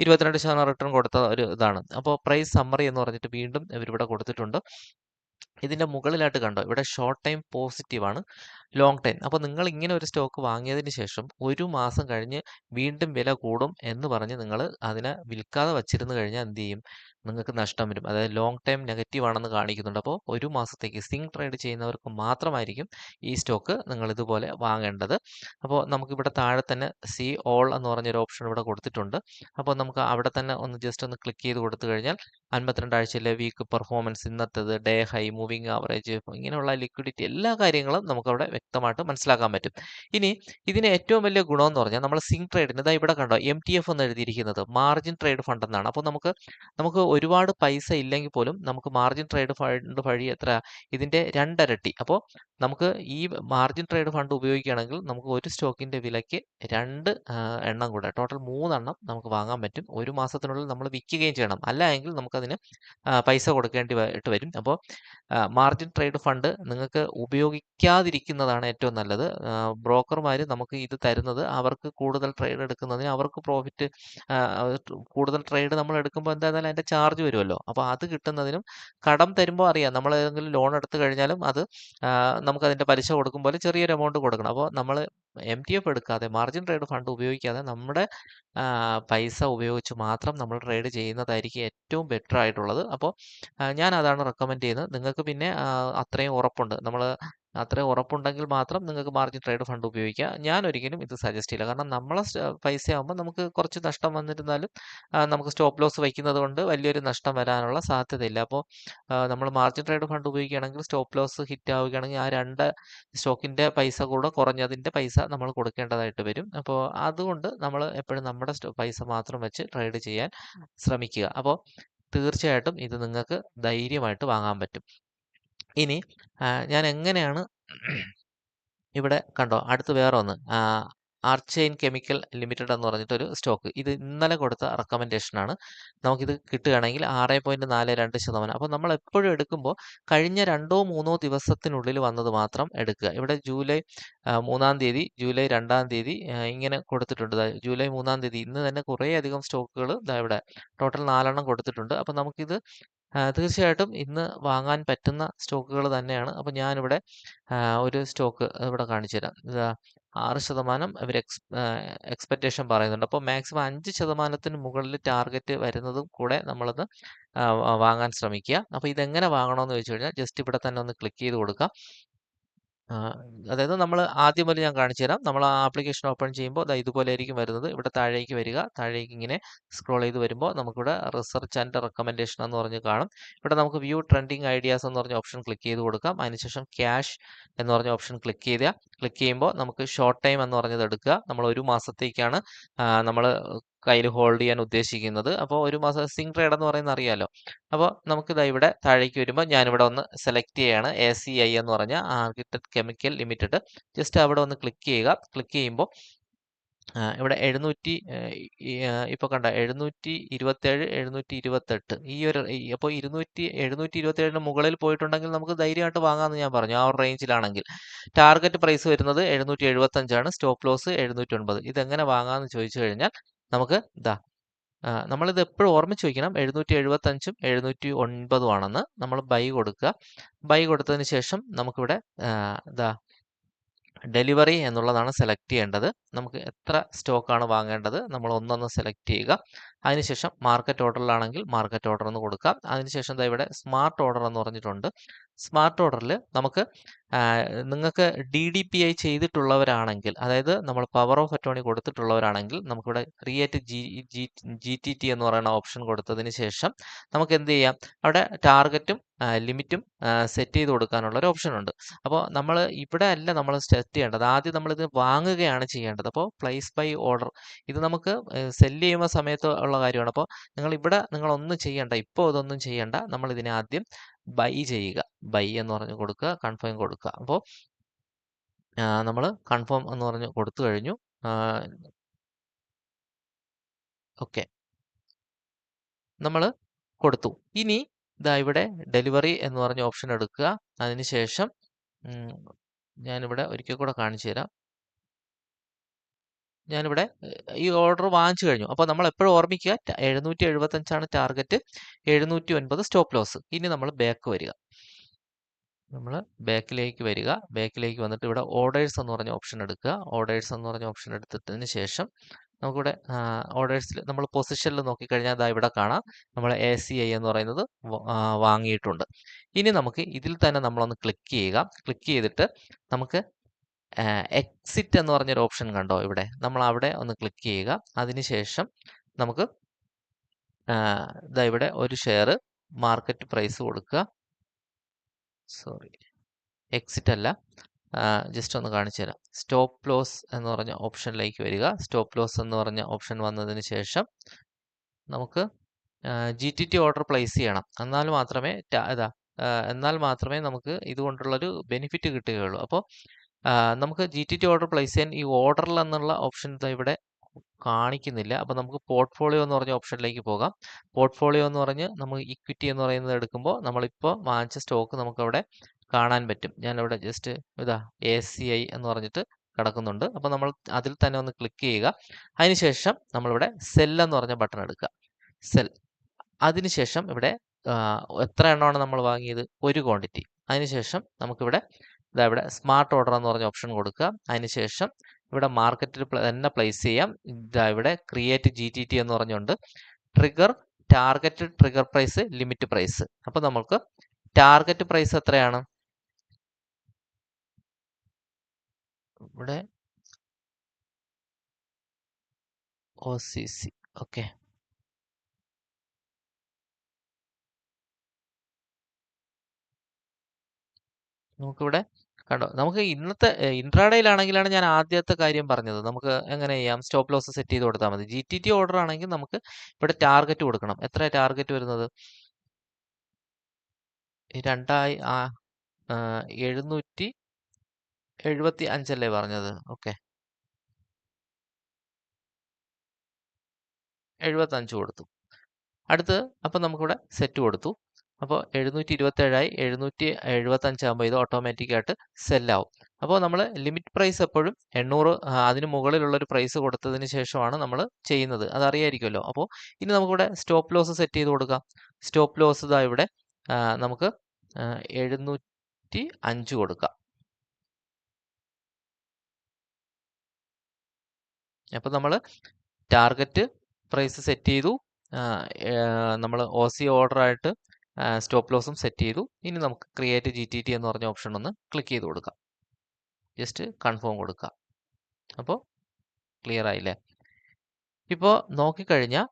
ഇരുപത്തിരണ്ട് ശതമാനം റിട്ടേൺ കൊടുത്ത ഒരു ഇതാണ്. അപ്പോൾ പ്രൈസ് സമ്മറി എന്ന് പറഞ്ഞിട്ട് വീണ്ടും ഇവരിവിടെ കൊടുത്തിട്ടുണ്ട്. ഇതിന്റെ മുകളിലായിട്ട് കണ്ടോ? ഇവിടെ ഷോർട്ട് ടൈം പോസിറ്റീവാണ് ലോങ് ടൈം അപ്പോൾ നിങ്ങൾ ഇങ്ങനെ ഒരു സ്റ്റോക്ക് വാങ്ങിയതിന് ശേഷം ഒരു മാസം കഴിഞ്ഞ് വീണ്ടും വില കൂടും എന്ന് പറഞ്ഞ് നിങ്ങൾ അതിനെ വിൽക്കാതെ വച്ചിരുന്നു കഴിഞ്ഞാൽ എന്ത് ചെയ്യും? നിങ്ങൾക്ക് നഷ്ടം വരും. അതായത് ലോങ് ടൈം നെഗറ്റീവ് ആണെന്ന് കാണിക്കുന്നുണ്ട്. അപ്പോൾ ഒരു മാസത്തേക്ക് സിങ് ട്രേഡ് ചെയ്യുന്നവർക്ക് മാത്രമായിരിക്കും ഈ സ്റ്റോക്ക് നിങ്ങൾ ഇതുപോലെ വാങ്ങേണ്ടത്. അപ്പോൾ നമുക്കിവിടെ താഴെ തന്നെ സി ഓൾ എന്ന് പറഞ്ഞൊരു ഓപ്ഷൻ ഇവിടെ കൊടുത്തിട്ടുണ്ട്. അപ്പോൾ നമുക്ക് അവിടെ തന്നെ ഒന്ന് ജസ്റ്റ് ഒന്ന് ക്ലിക്ക് ചെയ്ത് കൊടുത്തു കഴിഞ്ഞാൽ അൻപത്തിരണ്ട് ആഴ്ചയിലെ വീക്ക് പെർഫോമൻസ് ഇന്നത്തേത് ഡേ ഹൈ മൂവിങ് ആവറേജ് ഇങ്ങനെയുള്ള ലിക്വിഡിറ്റി എല്ലാ കാര്യങ്ങളും നമുക്കവിടെ വ്യക്തമായിട്ട് മനസ്സിലാക്കാൻ പറ്റും. ഇനി ഇതിന് ഏറ്റവും വലിയ ഗുണമെന്ന് പറഞ്ഞാൽ നമ്മൾ സിങ് ട്രേഡിന് ഇതാ ഇവിടെ കണ്ടോ എം ടി എഫ് എന്ന് എഴുതിയിരിക്കുന്നത് മാർജിൻ ട്രേഡ് ഫണ്ട് എന്നാണ്. അപ്പോൾ നമുക്ക് നമുക്ക് ഒരുപാട് പൈസ ഇല്ലെങ്കിൽ പോലും നമുക്ക് മാർജിൻ ട്രേഡ് ഫണ്ട് വഴി എത്ര ഇതിന്റെ രണ്ടരട്ടി. അപ്പോൾ നമുക്ക് ഈ മാർജിൻ ട്രേഡ് ഫണ്ട് ഉപയോഗിക്കുകയാണെങ്കിൽ നമുക്ക് ഒരു സ്റ്റോക്കിന്റെ വിലയ്ക്ക് രണ്ട് എണ്ണം കൂടെ ടോട്ടൽ മൂന്നെണ്ണം നമുക്ക് വാങ്ങാൻ പറ്റും. ഒരു മാസത്തിനുള്ളിൽ നമ്മൾ വിൽക്കുകയും ചെയ്യണം. അല്ല എങ്കിൽ നമുക്കതിന് പൈസ കൊടുക്കേണ്ടി വരും. അപ്പോൾ മാർജിൻ ട്രേഡ് ഫണ്ട് നിങ്ങൾക്ക് ഉപയോഗിക്കാതിരിക്കുന്നതാണ് ഏറ്റവും നല്ലത്. ബ്രോക്കർമാർ നമുക്ക് ഇത് തരുന്നത് അവർക്ക് കൂടുതൽ ട്രേഡ് എടുക്കുന്നതിന് അവർക്ക് പ്രോഫിറ്റ് കൂടുതൽ ട്രേഡ് നമ്മൾ എടുക്കുമ്പോൾ എന്തായാലും അതിന്റെ ചാർജ് വരുമല്ലോ. അപ്പോൾ അത് കിട്ടുന്നതിനും കടം തരുമ്പോൾ അറിയാം. നമ്മൾ ഏതെങ്കിലും ലോൺ എടുത്തു കഴിഞ്ഞാലും അത് നമുക്ക് അതിന്റെ പലിശ കൊടുക്കും പോലെ ചെറിയൊരു എമൗണ്ട് കൊടുക്കണം. അപ്പോൾ നമ്മൾ എം ടി എഫ് എടുക്കാതെ മാർജിൻ ട്രേഡ് ഫണ്ട് ഉപയോഗിക്കാതെ നമ്മുടെ പൈസ ഉപയോഗിച്ച് മാത്രം നമ്മൾ ട്രേഡ് ചെയ്യുന്നതായിരിക്കും ഏറ്റവും ബെറ്റർ ആയിട്ടുള്ളത്. അപ്പോൾ ഞാൻ അതാണ് റെക്കമെൻഡ് ചെയ്യുന്നത്. നിങ്ങൾക്ക് പിന്നെ അത്രയും ഉറപ്പുണ്ട്. നമ്മൾ അത്രയും ഉറപ്പുണ്ടെങ്കിൽ മാത്രം നിങ്ങൾക്ക് മാർജിൻ ട്രേഡ് ഫണ്ട് ഉപയോഗിക്കാം. ഞാൻ ഒരിക്കലും ഇത് സജസ്റ്റ് ചെയ്യില്ല. കാരണം നമ്മളെ പൈസ ആകുമ്പോൾ നമുക്ക് കുറച്ച് നഷ്ടം വന്നിരുന്നാലും നമുക്ക് സ്റ്റോപ്പ് ലോസ് വയ്ക്കുന്നത് കൊണ്ട് വലിയൊരു നഷ്ടം വരാനുള്ള സാധ്യതയില്ല. അപ്പോൾ നമ്മൾ മാർജിൻ ട്രേഡ് ഫണ്ട് ഉപയോഗിക്കുകയാണെങ്കിൽ സ്റ്റോപ്പ് ലോസ് ഹിറ്റ് ആവുകയാണെങ്കിൽ ആ രണ്ട് സ്റ്റോക്കിന്റെ പൈസ കൂടെ കുറഞ്ഞതിന്റെ പൈസ നമ്മൾ കൊടുക്കേണ്ടതായിട്ട് വരും. അപ്പോൾ അതുകൊണ്ട് നമ്മൾ എപ്പോഴും നമ്മുടെ പൈസ മാത്രം വെച്ച് ട്രേഡ് ചെയ്യാൻ ശ്രമിക്കുക. അപ്പോൾ തീർച്ചയായിട്ടും ഇത് നിങ്ങൾക്ക് ധൈര്യമായിട്ട് വാങ്ങാൻ പറ്റും. ഇനി ഞാൻ എങ്ങനെയാണ് ഇവിടെ കണ്ടോ അടുത്ത് വേറെ ഒന്ന് ആർച്ചൈൻ കെമിക്കൽ ലിമിറ്റഡ് എന്ന് പറഞ്ഞിട്ടൊരു സ്റ്റോക്ക്. ഇത് ഇന്നലെ കൊടുത്ത റെക്കമെൻഡേഷനാണ്. നമുക്കിത് കിട്ടുകയാണെങ്കിൽ ആറ് പോയിന്റ് നാല് രണ്ട് ശതമാനം. അപ്പോൾ നമ്മൾ എപ്പോഴും എടുക്കുമ്പോൾ കഴിഞ്ഞ രണ്ടോ മൂന്നോ ദിവസത്തിനുള്ളിൽ വന്നത് മാത്രം എടുക്കുക. ഇവിടെ ജൂലൈ മൂന്നാം തീയതി ജൂലൈ രണ്ടാം തീയതി ഇങ്ങനെ കൊടുത്തിട്ടുണ്ട്. ജൂലൈ മൂന്നാം തീയതി ഇന്ന് തന്നെ കുറേയധികം സ്റ്റോക്കുകൾ ഇവിടെ ടോട്ടൽ നാലെണ്ണം കൊടുത്തിട്ടുണ്ട്. അപ്പോൾ നമുക്കിത് തീർച്ചയായിട്ടും ഇന്ന് വാങ്ങാൻ പറ്റുന്ന സ്റ്റോക്കുകൾ തന്നെയാണ്. അപ്പോൾ ഞാനിവിടെ ഒരു സ്റ്റോക്ക് ഇവിടെ കാണിച്ചു തരാം. ആറ് ശതമാനം ഇവർ എക്സ് എക്സ്പെക്റ്റേഷൻ പറയുന്നുണ്ട്. അപ്പോൾ മാക്സിമം അഞ്ച് ശതമാനത്തിന് മുകളിൽ ടാർഗറ്റ് വരുന്നതും കൂടെ നമ്മളത് വാങ്ങാൻ ശ്രമിക്കുക. അപ്പോൾ ഇതെങ്ങനെ വാങ്ങണമെന്ന് ചോദിച്ചു കഴിഞ്ഞാൽ ജസ്റ്റ് ഇവിടെ തന്നെ ഒന്ന് ക്ലിക്ക് ചെയ്ത് കൊടുക്കുക. അതായത് നമ്മൾ ആദ്യം മുതൽ ഞാൻ കാണിച്ചു തരാം. നമ്മൾ ആ ആപ്ലിക്കേഷൻ ഓപ്പൺ ചെയ്യുമ്പോൾ ദാ ഇതുപോലെ ആയിരിക്കും വരുന്നത്. ഇവിടെ താഴേക്ക് വരിക. താഴേക്ക് ഇങ്ങനെ സ്ക്രോൾ ചെയ്ത് വരുമ്പോൾ നമുക്കിവിടെ റിസർച്ച് ആൻഡ് റെക്കമെൻഡേഷൻ എന്ന് പറഞ്ഞ് കാണും. ഇവിടെ നമുക്ക് വ്യൂ ട്രെൻഡിങ് ഐഡിയാസ് എന്ന് പറഞ്ഞ ഓപ്ഷൻ ക്ലിക്ക് ചെയ്ത് കൊടുക്കാം. അതിനുശേഷം ക്യാഷ് എന്ന് പറഞ്ഞ ഓപ്ഷൻ ക്ലിക്ക് ചെയ്യുക ക്ലിക്ക് ചെയ്യുമ്പോൾ നമുക്ക് ഷോർട്ട് ടൈം എന്ന് പറഞ്ഞത് എടുക്കുക. നമ്മൾ ഒരു മാസത്തേക്കാണ് നമ്മൾ കയ്യിൽ ഹോൾഡ് ചെയ്യാൻ ഉദ്ദേശിക്കുന്നത്. അപ്പോൾ ഒരു മാസം സിംഗ് ട്രേഡ് എന്ന് പറയുന്നത് അറിയാമല്ലോ അപ്പോൾ നമുക്ക് ഇതാ ഇവിടെ താഴേക്ക് വരുമ്പോൾ ഞാനിവിടെ ഒന്ന് സെലക്ട് ചെയ്യാണ് എ സി ഐ എന്ന് പറഞ്ഞ ആർക്കിടെക്ട് കെമിക്കൽ ലിമിറ്റഡ് ജസ്റ്റ് അവിടെ ഒന്ന് ക്ലിക്ക് ചെയ്യുക. ക്ലിക്ക് ചെയ്യുമ്പോൾ ഇവിടെ എഴുന്നൂറ്റി ഇപ്പോൾ കണ്ട എഴുന്നൂറ്റി ഇരുപത്തേഴ് എഴുന്നൂറ്റി ഇരുപത്തെട്ട് ഈ ഒരു അപ്പോൾ ഇരുന്നൂറ്റി എഴുന്നൂറ്റി ഇരുപത്തേഴിന് മുകളിൽ പോയിട്ടുണ്ടെങ്കിൽ നമുക്ക് ധൈര്യമായിട്ട് വാങ്ങാമെന്ന് ഞാൻ പറഞ്ഞു ആ ഒരു റേഞ്ചിലാണെങ്കിൽ. ടാർഗറ്റ് പ്രൈസ് വരുന്നത് എഴുന്നൂറ്റി എഴുപത്തഞ്ചാണ് സ്റ്റോപ്പ് ലോസ് എഴുന്നൂറ്റി ഒൻപത് എങ്ങനെ വാങ്ങാമെന്ന് ചോദിച്ചു കഴിഞ്ഞാൽ നമുക്ക് ഇതാ നമ്മളിത് എപ്പോഴും ഓർമ്മിച്ച് വയ്ക്കണം എഴുന്നൂറ്റി എഴുപത്തഞ്ചും എഴുന്നൂറ്റി ഒൻപതും ആണെന്ന് നമ്മൾ ബൈ കൊടുക്കുക. ബൈ കൊടുത്തതിന് ശേഷം നമുക്കിവിടെ ഇതാ ഡെലിവറി എന്നുള്ളതാണ് സെലക്ട് ചെയ്യേണ്ടത്. നമുക്ക് എത്ര സ്റ്റോക്കാണ് വാങ്ങേണ്ടത് നമ്മൾ ഒന്നൊന്ന് സെലക്ട് ചെയ്യുക. അതിനുശേഷം മാർക്കറ്റ് ഓർഡറിലാണെങ്കിൽ മാർക്കറ്റ് ഓർഡർ എന്ന് കൊടുക്കാം. അതിനുശേഷം ഇവിടെ സ്മാർട്ട് ഓർഡർ എന്ന് പറഞ്ഞിട്ടുണ്ട്. സ്മാർട്ട് ഓർഡറിൽ നമുക്ക് നിങ്ങൾക്ക് ഡി ഡി പി ഐ ചെയ്തിട്ടുള്ളവരാണെങ്കിൽ അതായത് നമ്മൾ പവർ ഓഫ് അറ്റോണി കൊടുത്തിട്ടുള്ളവരാണെങ്കിൽ നമുക്കിവിടെ create G G G T T എന്ന് പറയുന്ന ഓപ്ഷൻ കൊടുത്തതിന് ശേഷം നമുക്ക് എന്ത് ചെയ്യാം? അവിടെ ടാർഗറ്റും ലിമിറ്റും സെറ്റ് ചെയ്ത് കൊടുക്കാനുള്ള ഒരു ഓപ്ഷൻ ഉണ്ട്. അപ്പോൾ നമ്മൾ ഇവിടെ അല്ല നമ്മൾ സെറ്റ് ചെയ്യേണ്ടത്. ആദ്യം നമ്മളിത് വാങ്ങുകയാണ് ചെയ്യേണ്ടത്. അപ്പോൾ പ്ലേസ് ബൈ ഓർഡർ ഇത് നമുക്ക് സെല്ല് ചെയ്യുന്ന സമയത്ത് ഉള്ള കാര്യമാണ്. അപ്പോൾ നിങ്ങൾ ഇവിടെ നിങ്ങളൊന്നും ചെയ്യേണ്ട ഇപ്പോൾ ഇതൊന്നും ചെയ്യേണ്ട. നമ്മൾ ഇതിനെ ആദ്യം ബൈ ചെയ്യുക. ബൈ എന്ന് പറഞ്ഞ് കൊടുക്കുക കൺഫേം കൊടുക്കുക. അപ്പോൾ നമ്മൾ കൺഫേം എന്ന് പറഞ്ഞ് കൊടുത്തു കഴിഞ്ഞു. ഓക്കെ. നമ്മൾ കൊടുത്തു. ഇനി ഇതാ ഇവിടെ ഡെലിവറി എന്ന് പറഞ്ഞ ഓപ്ഷൻ എടുക്കുക. അതിനുശേഷം ഞാനിവിടെ ഒരിക്കൽ കൂടെ കാണിച്ചു തരാം. ഞാനിവിടെ ഈ ഓർഡർ വാങ്ങിച്ചു കഴിഞ്ഞു. അപ്പോൾ നമ്മൾ എപ്പോഴും ഓർമ്മിക്കുക എഴുന്നൂറ്റി എഴുപത്തഞ്ചാണ് ടാർഗറ്റ് എഴുന്നൂറ്റി ഒൻപത് സ്റ്റോപ്പ് ലോസ് ഇനി നമ്മൾ ബാക്ക് വരിക. നമ്മൾ ബാക്കിലേക്ക് വരിക. ബാക്കിലേക്ക് വന്നിട്ട് ഇവിടെ ഓർഡേഴ്സ് എന്ന് പറഞ്ഞ ഓപ്ഷൻ എടുക്കുക. ഓർഡേഴ്സ് എന്ന് പറഞ്ഞ ഓപ്ഷൻ എടുത്തതിന് ശേഷം നമുക്കിവിടെ ഓർഡേഴ്സിൽ നമ്മൾ പൊസിഷനിൽ നോക്കിക്കഴിഞ്ഞാൽ അതാ ഇവിടെ കാണാം. നമ്മൾ എ സി ഐ എന്ന് പറയുന്നത് വാങ്ങിയിട്ടുണ്ട്. ഇനി നമുക്ക് ഇതിൽ തന്നെ നമ്മളൊന്ന് ക്ലിക്ക് ചെയ്യുക. ക്ലിക്ക് ചെയ്തിട്ട് നമുക്ക് എക്സിറ്റ് എന്ന് പറഞ്ഞൊരു ഓപ്ഷൻ കണ്ടോ ഇവിടെ? നമ്മൾ അവിടെ ഒന്ന് ക്ലിക്ക് ചെയ്യുക. അതിനുശേഷം നമുക്ക് ഇതാ ഇവിടെ ഒരു ഷെയർ മാർക്കറ്റ് പ്രൈസ് കൊടുക്കുക. സോറി എക്സിറ്റ് അല്ല. ജസ്റ്റ് ഒന്ന് കാണിച്ചു തരാം. സ്റ്റോപ്പ് ലോസ് എന്ന് പറഞ്ഞ ഓപ്ഷനിലേക്ക് വരിക. സ്റ്റോപ്പ് ലോസ് എന്ന് പറഞ്ഞ ഓപ്ഷൻ വന്നതിന് ശേഷം നമുക്ക് G T T order place ചെയ്യണം. എന്നാൽ മാത്രമേ ഇതാ എന്നാൽ മാത്രമേ നമുക്ക് ഇതുകൊണ്ടുള്ളൊരു ബെനിഫിറ്റ് കിട്ടുകയുള്ളൂ. അപ്പോൾ നമുക്ക് G T T order place ചെയ്യാൻ ഈ ഓർഡറിൽ എന്നുള്ള ഓപ്ഷൻ ഇവിടെ കാണിക്കുന്നില്ല. അപ്പോൾ നമുക്ക് പോർട്ട്ഫോളിയോ എന്ന് പറഞ്ഞ ഓപ്ഷനിലേക്ക് പോകാം. പോർട്ട്ഫോളിയോ എന്ന് പറഞ്ഞ് നമ്മൾ ഇക്വിറ്റി എന്ന് പറയുന്നത് എടുക്കുമ്പോൾ നമ്മളിപ്പോൾ വാങ്ങിച്ച സ്റ്റോക്ക് നമുക്കവിടെ കാണാൻ പറ്റും. ഞാനിവിടെ ജസ്റ്റ് ഇതാ എ സി ഐ എന്ന് പറഞ്ഞിട്ട് കിടക്കുന്നുണ്ട്. അപ്പോൾ നമ്മൾ അതിൽ തന്നെ ഒന്ന് ക്ലിക്ക് ചെയ്യുക. അതിനുശേഷം നമ്മളിവിടെ സെൽ എന്ന് പറഞ്ഞ ബട്ടൺ എടുക്കുക. സെൽ അതിനുശേഷം ഇവിടെ എത്ര എണ്ണമാണ് നമ്മൾ വാങ്ങിയത്? ഒരു ക്വാണ്ടിറ്റി അതിനുശേഷം നമുക്കിവിടെ ഇതാ ഇവിടെ സ്മാർട്ട് ഓർഡർ എന്ന് പറഞ്ഞ ഓപ്ഷൻ കൊടുക്കുക. അതിനുശേഷം ഇവിടെ മാർക്കറ്റിൽ തന്നെ പ്ലേസ് ചെയ്യാം. ഇതാ ഇവിടെ ക്രിയേറ്റ് ജി ടി ടി എന്ന് പറഞ്ഞുകൊണ്ട് trigger target trigger price limit price അപ്പോൾ നമുക്ക് ടാർഗറ്റ് പ്രൈസ് എത്രയാണ്? ഇവിടെ ഒ സി സി ഓക്കെ നമുക്കിവിടെ കണ്ടോ? നമുക്ക് ഇന്നത്തെ ഇൻട്രാഡേയിലാണെങ്കിലാണ് ഞാൻ ആദ്യത്തെ കാര്യം പറഞ്ഞത്. നമുക്ക് എങ്ങനെ ചെയ്യാം? സ്റ്റോപ്പ് ലോസ് സെറ്റ് ചെയ്ത് കൊടുത്താൽ മതി. ജി ടി ടി ഓർഡർ ആണെങ്കിൽ നമുക്ക് ഇവിടെ ടാർഗറ്റ് കൊടുക്കണം. എത്ര ടാർഗറ്റ് വരുന്നത്? രണ്ടായി എഴുന്നൂറ്റി എഴുപത്തി അഞ്ചല്ലേ പറഞ്ഞത്? ഓക്കെ. എഴുപത്തി അഞ്ച് കൊടുത്തു. അടുത്ത് അപ്പം നമുക്കിവിടെ സെറ്റ് കൊടുത്തു. അപ്പോൾ എഴുന്നൂറ്റി ഇരുപത്തേഴായി എഴുന്നൂറ്റി എഴുപത്തഞ്ചാകുമ്പോൾ ഇത് ഓട്ടോമാറ്റിക്കായിട്ട് സെല്ലാവും അപ്പോൾ നമ്മൾ ലിമിറ്റ് പ്രൈസ് എപ്പോഴും എണ്ണൂറ് അതിന് മുകളിലുള്ള ഒരു പ്രൈസ് കൊടുത്തതിന് ശേഷമാണ് നമ്മൾ ചെയ്യുന്നത്. അതറിയായിരിക്കുമല്ലോ അപ്പോൾ ഇനി നമുക്കിവിടെ സ്റ്റോപ്പ് ലോസ് സെറ്റ് ചെയ്ത് കൊടുക്കാം. സ്റ്റോപ്പ് ലോസ് ഇതാ ഇവിടെ നമുക്ക് എഴുന്നൂറ്റി അഞ്ച് കൊടുക്കാം. അപ്പോൾ നമ്മൾ ടാർഗറ്റ് പ്രൈസ് സെറ്റ് ചെയ്തു. നമ്മൾ ഒ സി ഓർഡർ ആയിട്ട് സ്റ്റോപ്പ് ലോസും സെറ്റ് ചെയ്തു. ഇനി നമുക്ക് ക്രിയേറ്റ് ജി ടി ടി എന്ന് പറഞ്ഞ ഓപ്ഷൻ ഒന്ന് ക്ലിക്ക് ചെയ്ത് കൊടുക്കാം. ജസ്റ്റ് കൺഫേം കൊടുക്കാം. അപ്പോൾ ക്ലിയർ ആയില്ലേ? ഇപ്പോൾ നോക്കിക്കഴിഞ്ഞാൽ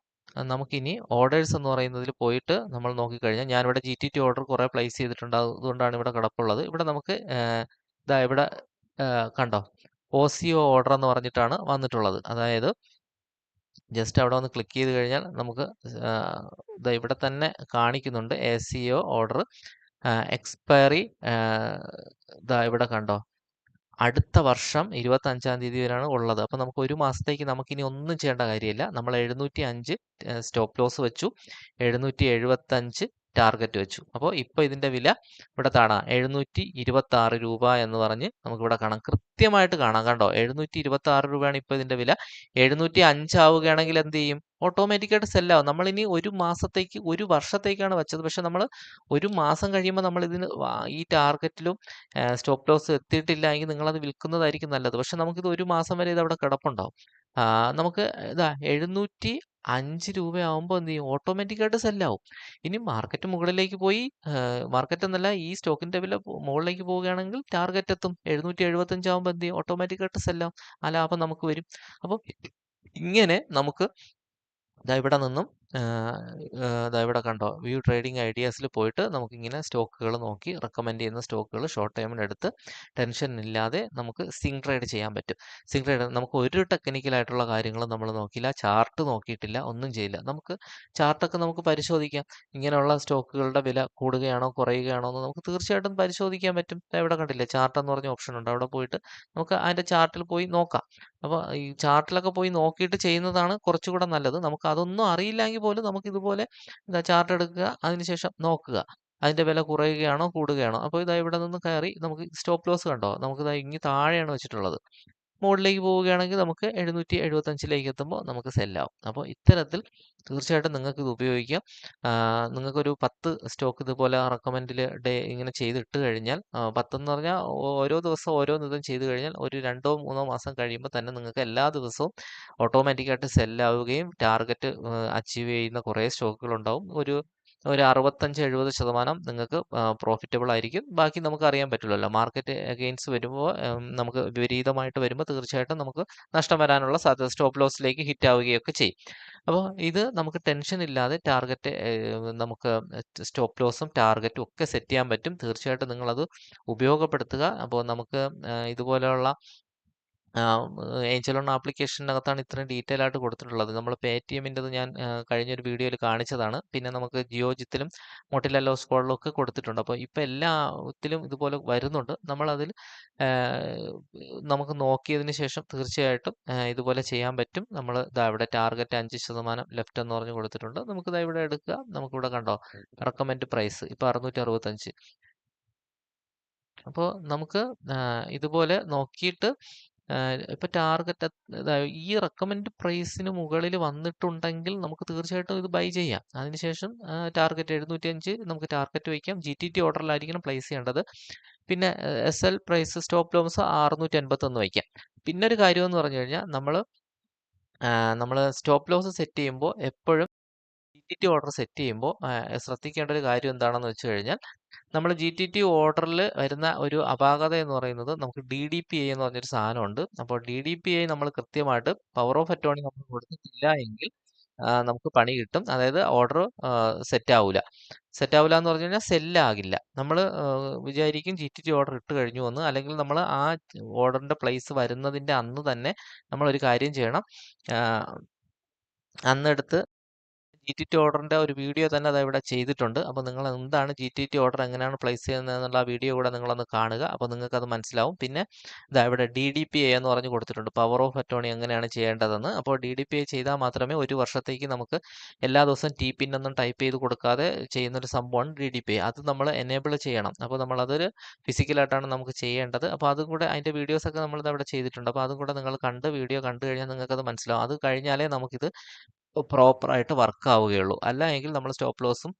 നമുക്കിനി ഓർഡേഴ്സ് എന്ന് പറയുന്നതിൽ പോയിട്ട് നമ്മൾ നോക്കിക്കഴിഞ്ഞാൽ ഞാനിവിടെ ജി ടി ടി ഓർഡർ കുറേ പ്ലേസ് ചെയ്തിട്ടുണ്ട്. അതുകൊണ്ടാണ് ഇവിടെ കിടപ്പുള്ളത്. ഇവിടെ നമുക്ക് ഇതാ ഇവിടെ കണ്ടോ? ഒ സി ഓർഡർ എന്ന് പറഞ്ഞിട്ടാണ് വന്നിട്ടുള്ളത്. അതായത് ജസ്റ്റ് അവിടെ ഒന്ന് ക്ലിക്ക് ചെയ്ത് കഴിഞ്ഞാൽ നമുക്ക് ഇവിടെ തന്നെ കാണിക്കുന്നുണ്ട് A C O order expiry ഇതാ ഇവിടെ കണ്ടോ? അടുത്ത വർഷം ഇരുപത്തഞ്ചാം തീയതി വരെയാണ് ഉള്ളത്. അപ്പോൾ നമുക്ക് ഒരു മാസത്തേക്ക് നമുക്കിനി ഒന്നും ചെയ്യേണ്ട കാര്യമില്ല. നമ്മൾ എഴുന്നൂറ്റി അഞ്ച് സ്റ്റോപ്പ് ലോസ് വെച്ചു. എഴുന്നൂറ്റി എഴുപത്തഞ്ച് ടാർഗറ്റ് വെച്ചു. അപ്പോൾ ഇപ്പോൾ ഇതിന്റെ വില ഇവിടെ കാണാം. എഴുന്നൂറ്റി ഇരുപത്തി ആറ് രൂപ എന്ന് പറഞ്ഞ് നമുക്കിവിടെ കാണാം. കൃത്യമായിട്ട് കാണാം കണ്ടോ? എഴുന്നൂറ്റി ഇരുപത്തി ആറ് രൂപയാണ് ഇപ്പോൾ ഇതിന്റെ വില. എഴുന്നൂറ്റി അഞ്ചാവുകയാണെങ്കിൽ എന്ത് ചെയ്യും? ഓട്ടോമാറ്റിക്കായിട്ട് സെല്ലാവും നമ്മളിനി ഒരു മാസത്തേക്ക് ഒരു വർഷത്തേക്കാണ് വെച്ചത്. പക്ഷെ നമ്മൾ ഒരു മാസം കഴിയുമ്പോൾ നമ്മൾ ഇതിന് ഈ ടാർഗറ്റിലും സ്റ്റോപ്പ് ലോസ് എത്തിയിട്ടില്ല എങ്കിൽ നിങ്ങളത് വിൽക്കുന്നതായിരിക്കും നല്ലത്. പക്ഷെ നമുക്കിത് ഒരു മാസം വരെ ഇത് അവിടെ കിടപ്പുണ്ടാവും. നമുക്ക് ഇതാ എഴുന്നൂറ്റി അഞ്ച് രൂപയാകുമ്പോൾ എന്ത് ചെയ്യും? ഓട്ടോമാറ്റിക്കായിട്ട് സെല്ലാവും. ഇനി മാർക്കറ്റ് മുകളിലേക്ക് പോയി മാർക്കറ്റ് എന്നല്ല ഈ സ്റ്റോക്കിന്റെ വില മുകളിലേക്ക് പോവുകയാണെങ്കിൽ ടാർഗറ്റ് എത്തും. എഴുന്നൂറ്റി എഴുപത്തഞ്ചാകുമ്പോൾ എന്ത് ചെയ്യും? ഓട്ടോമാറ്റിക്കായിട്ട് സെല്ലാവും ആ ലാഭം നമുക്ക് വരും. അപ്പോൾ ഇങ്ങനെ നമുക്ക് ഇവിടെ നിന്നും ഇവിടെ കണ്ടോ. വ്യൂ ട്രേഡിംഗ് ഐഡിയാസിൽ പോയിട്ട് നമുക്കിങ്ങനെ സ്റ്റോക്കുകൾ നോക്കി റെക്കമെൻഡ് ചെയ്യുന്ന സ്റ്റോക്കുകൾ ഷോർട്ട് ടൈമിനെടുത്ത് ടെൻഷൻ ഇല്ലാതെ നമുക്ക് സിങ് ട്രേഡ് ചെയ്യാൻ പറ്റും. സിങ് ട്രേഡ് നമുക്ക് ഒരു ടെക്നിക്കലായിട്ടുള്ള കാര്യങ്ങൾ നമ്മൾ നോക്കിയില്ല ചാർട്ട് നോക്കിയിട്ടില്ല ഒന്നും ചെയ്യില്ല. നമുക്ക് ചാർട്ടൊക്കെ നമുക്ക് പരിശോധിക്കാം. ഇങ്ങനെയുള്ള സ്റ്റോക്കുകളുടെ വില കൂടുകയാണോ കുറയുകയാണോ എന്ന് നമുക്ക് തീർച്ചയായിട്ടും പരിശോധിക്കാൻ പറ്റും. ഇവിടെ കണ്ടില്ലേ ചാർട്ട് എന്ന് പറഞ്ഞ ഓപ്ഷൻ ഉണ്ട്. അവിടെ പോയിട്ട് നമുക്ക് അതിന്റെ ചാർട്ടിൽ പോയി നോക്കാം. അപ്പോൾ ഈ ചാർട്ടിലൊക്കെ പോയി നോക്കിയിട്ട് ചെയ്യുന്നതാണ് കുറച്ചുകൂടെ നല്ലത്. നമുക്ക് അതൊന്നും അറിയില്ലെങ്കിൽ പോലും നമുക്ക് ഇതുപോലെ എന്താ ചാർട്ട് എടുക്കുക അതിനുശേഷം നോക്കുക. അതിന്റെ വില കുറയുകയാണോ കൂടുകയാണോ? അപ്പോൾ ഇതാ ഇവിടെ നിന്ന് കയറി നമുക്ക് സ്റ്റോപ്പ് ലോസ് കണ്ടോ? നമുക്ക് ഇതാ ഇങ്ങ് താഴെയാണ് വെച്ചിട്ടുള്ളത്. മുകളിലേക്ക് പോവുകയാണെങ്കിൽ നമുക്ക് എഴുന്നൂറ്റി എഴുപത്തഞ്ചിലേക്ക് എത്തുമ്പോൾ നമുക്ക് സെല്ലാവും. അപ്പോൾ ഇത്തരത്തിൽ തീർച്ചയായിട്ടും നിങ്ങൾക്ക് ഇത് ഉപയോഗിക്കാം. നിങ്ങൾക്കൊരു പത്ത് സ്റ്റോക്ക് ഇതുപോലെ റെക്കമെൻഡിൽ ഡേ ഇങ്ങനെ ചെയ്തിട്ട് കഴിഞ്ഞാൽ പത്തെന്ന് പറഞ്ഞാൽ ഓരോ ദിവസം ഓരോ ഇതും ചെയ്ത് കഴിഞ്ഞാൽ ഒരു രണ്ടോ മൂന്നോ മാസം കഴിയുമ്പോൾ തന്നെ നിങ്ങൾക്ക് എല്ലാ ദിവസവും ഓട്ടോമാറ്റിക്കായിട്ട് സെല്ലാവുകയും ടാർഗറ്റ് അച്ചീവ് ചെയ്യുന്ന കുറേ സ്റ്റോക്കുകൾ ഉണ്ടാവും ഒരു ഒരു അറുപത്തഞ്ച് എഴുപത് ശതമാനം നിങ്ങൾക്ക് പ്രോഫിറ്റബിൾ ആയിരിക്കും. ബാക്കി നമുക്ക് അറിയാൻ പറ്റില്ലല്ലോ. മാർക്കറ്റ് അഗെയിൻസ്റ്റ് വരുമ്പോൾ നമുക്ക് വിപരീതമായിട്ട് വരുമ്പോൾ തീർച്ചയായിട്ടും നമുക്ക് നഷ്ടം വരാനുള്ള സാധ്യത സ്റ്റോപ്പ് ലോസിലേക്ക് ഹിറ്റ് ആവുകയൊക്കെ ചെയ്യും. അപ്പോൾ ഇത് നമുക്ക് ടെൻഷൻ ഇല്ലാതെ ടാർഗറ്റ് നമുക്ക് സ്റ്റോപ്പ് ലോസും ടാർഗറ്റും ഒക്കെ സെറ്റ് ചെയ്യാൻ പറ്റും. തീർച്ചയായിട്ടും നിങ്ങളത് ഉപയോഗപ്പെടുത്തുക. അപ്പോൾ നമുക്ക് ഇതുപോലെയുള്ള ഏഞ്ചൽ ലോൺ ആപ്ലിക്കേഷനകത്താണ് ഇത്രയും ഡീറ്റെയിൽ ആയിട്ട് കൊടുത്തിട്ടുള്ളത്. നമ്മൾ പേ ടി എമ്മിന്റെത് ഞാൻ കഴിഞ്ഞൊരു വീഡിയോയിൽ കാണിച്ചതാണ്. പിന്നെ നമുക്ക് ജിയോജിത്തിലും മൊട്ടിലല്ലോ സ്കോളിലും ഒക്കെ കൊടുത്തിട്ടുണ്ട്. അപ്പോൾ ഇപ്പോൾ എല്ലാത്തിലും ഇതുപോലെ വരുന്നുണ്ട്. നമ്മളതിൽ നമുക്ക് നോക്കിയതിന് ശേഷം തീർച്ചയായിട്ടും ഇതുപോലെ ചെയ്യാൻ പറ്റും. നമ്മൾ ഇതാ ഇവിടെ ടാർഗറ്റ് അഞ്ച് ശതമാനം ലെഫ്റ്റ് എന്ന് പറഞ്ഞ് കൊടുത്തിട്ടുണ്ട്. നമുക്ക് ഇതാ ഇവിടെ എടുക്കുക നമുക്കിവിടെ കണ്ടോ റെക്കമെൻഡ് പ്രൈസ്. ഇപ്പോൾ അറുന്നൂറ്റി അറുപത്തഞ്ച് അപ്പോൾ നമുക്ക് ഇതുപോലെ നോക്കിയിട്ട് ഇപ്പൊ ടാർഗറ്റ് ഈ റെക്കമെൻഡ് പ്രൈസിന് മുകളിൽ വന്നിട്ടുണ്ടെങ്കിൽ നമുക്ക് തീർച്ചയായിട്ടും ഇത് ബൈ ചെയ്യാം. അതിനുശേഷം ടാർഗറ്റ് എഴുന്നൂറ്റി അഞ്ച് നമുക്ക് ടാർഗറ്റ് വയ്ക്കാം. ജി ടി ടി ഓർഡറിലായിരിക്കണം പ്ലേസ് ചെയ്യേണ്ടത്. പിന്നെ S L price stop loss അറുന്നൂറ്റി അൻപത്തൊന്ന് വയ്ക്കാം. പിന്നെ ഒരു കാര്യം എന്ന് പറഞ്ഞു കഴിഞ്ഞാൽ നമ്മൾ നമ്മൾ സ്റ്റോപ്പ് ലോസ് സെറ്റ് ചെയ്യുമ്പോൾ എപ്പോഴും ടി ഓർഡർ സെറ്റ് ചെയ്യുമ്പോൾ ശ്രദ്ധിക്കേണ്ട ഒരു കാര്യം എന്താണെന്ന് വെച്ച് കഴിഞ്ഞാൽ നമ്മൾ ജി ടി ടി ഓർഡറിൽ വരുന്ന ഒരു അപാകത എന്ന് പറയുന്നത് നമുക്ക് ഡി ഡി പി ഐ എന്ന് പറഞ്ഞൊരു സാധനമുണ്ട്. അപ്പോൾ ഡി ഡി പി ഐ നമ്മൾ കൃത്യമായിട്ട് പവർ ഓഫ് അറ്റോണി നമ്മൾ കൊടുത്തിട്ടില്ല എങ്കിൽ നമുക്ക് പണി കിട്ടും. അതായത് ഓർഡർ സെറ്റ് ആവില്ല സെറ്റ് ആവില്ല എന്ന് പറഞ്ഞു കഴിഞ്ഞാൽ സെല്ലാകില്ല നമ്മൾ വിചാരിക്കും ജി ടി ടി ഓർഡർ ഇട്ട് കഴിഞ്ഞു എന്ന്. അല്ലെങ്കിൽ നമ്മൾ ആ ഓർഡറിന്റെ പ്ലേസ് വരുന്നതിന്റെ അന്ന് തന്നെ നമ്മൾ ഒരു കാര്യം ചെയ്യണം. അന്നെടുത്ത് ജി ടി ടി ഓർഡറിന്റെ ഒരു വീഡിയോ തന്നെ അത് ഇവിടെ ചെയ്തിട്ടുണ്ട്. അപ്പോൾ നിങ്ങൾ എന്താണ് ജി ടി ടി ഓർഡർ എങ്ങനെയാണ് പ്ലേസ് ചെയ്യുന്നത് എന്നുള്ള വീഡിയോ കൂടെ നിങ്ങളൊന്ന് കാണുക. അപ്പോൾ നിങ്ങൾക്ക് അത് മനസ്സിലാവും. പിന്നെ ഇതാ ഇവിടെ ഡി ഡി പി എ എന്ന് പറഞ്ഞ് കൊടുത്തിട്ടുണ്ട്. പവർ ഓഫ് അറ്റോണി എങ്ങനെയാണ് ചെയ്യേണ്ടതെന്ന്. അപ്പോൾ ഡി ഡി പി എ ചെയ്താൽ മാത്രമേ ഒരു വർഷത്തേക്ക് നമുക്ക് എല്ലാ ദിവസവും ടി പിൻ ഒന്നും ടൈപ്പ് ചെയ്ത് കൊടുക്കാതെ ചെയ്യുന്നൊരു സംഭവമാണ് ഡി ഡി പി എ അത് നമ്മൾ എനേബിൾ ചെയ്യണം. അപ്പോൾ നമ്മളതൊരു ഫിസിക്കലായിട്ടാണ് നമുക്ക് ചെയ്യേണ്ടത്. അപ്പോൾ അതും കൂടെ അതിന്റെ വീഡിയോസൊക്കെ നമ്മൾ അവിടെ ചെയ്തിട്ടുണ്ട്. അപ്പോൾ അതും കൂടെ നിങ്ങൾ കണ്ട് വീഡിയോ കണ്ടു കഴിഞ്ഞാൽ നിങ്ങൾക്കത് മനസ്സിലാവും. അത് കഴിഞ്ഞാലേ നമുക്കിത് പ്രോപ്പറായിട്ട് വർക്ക് ആവുകയുള്ളൂ. അല്ല എങ്കിൽ നമ്മൾ സ്റ്റോപ്പ് ലോസും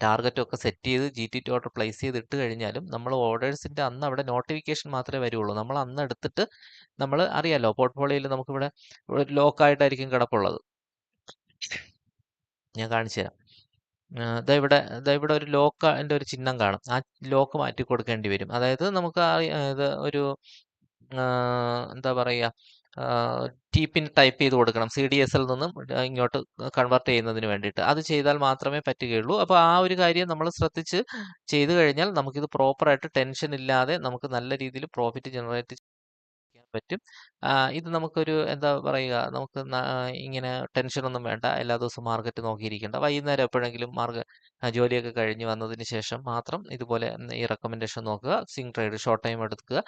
ടാർഗറ്റും ഒക്കെ സെറ്റ് ചെയ്ത് ജി ടി ഓർഡർ പ്ലേസ് ചെയ്ത് ഇട്ട് കഴിഞ്ഞാലും നമ്മൾ ഓർഡേഴ്സിന്റെ അന്ന് അവിടെ നോട്ടിഫിക്കേഷൻ മാത്രമേ വരുള്ളൂ. നമ്മൾ അന്ന് എടുത്തിട്ട് നമ്മൾ അറിയാലോ പോർട്ട്ഫോളിയോയിൽ നമുക്കിവിടെ ലോക്കായിട്ടായിരിക്കും കിടപ്പുള്ളത്. ഞാൻ കാണിച്ചു തരാം. ഇതാ ഇവിടെ ഇതാ ഇവിടെ ഒരു ലോക്കിന്റെ ഒരു ചിഹ്നം കാണും. ആ ലോക്ക് മാറ്റി കൊടുക്കേണ്ടി വരും. അതായത് നമുക്ക് ഒരു എന്താ പറയുക ടി പിൻ ടൈപ്പ് ചെയ്ത് കൊടുക്കണം. സി ഡി എസ് എൽ നിന്നും ഇങ്ങോട്ട് കൺവേർട്ട് ചെയ്യുന്നതിന് വേണ്ടിയിട്ട്. അത് ചെയ്താൽ മാത്രമേ പറ്റുകയുള്ളൂ. അപ്പോൾ ആ ഒരു കാര്യം നമ്മൾ ശ്രദ്ധിച്ച് ചെയ്തു കഴിഞ്ഞാൽ നമുക്കിത് പ്രോപ്പറായിട്ട് ടെൻഷൻ ഇല്ലാതെ നമുക്ക് നല്ല രീതിയിൽ പ്രോഫിറ്റ് ജനറേറ്റ് പറ്റും. ഇത് നമുക്കൊരു എന്താ പറയുക നമുക്ക് ഇങ്ങനെ ടെൻഷനൊന്നും വേണ്ട. എല്ലാ ദിവസവും മാർക്കറ്റ് നോക്കിയിരിക്കേണ്ട. വൈകുന്നേരം എപ്പോഴെങ്കിലും മാർക്കറ്റ് ജോലിയൊക്കെ കഴിഞ്ഞ് വന്നതിന് ശേഷം മാത്രം ഇതുപോലെ ഈ റെക്കമെൻഡേഷൻ നോക്കുക. സിംഗ് ട്രേഡ് ഷോർട്ട് ടൈം എടുക്കുക.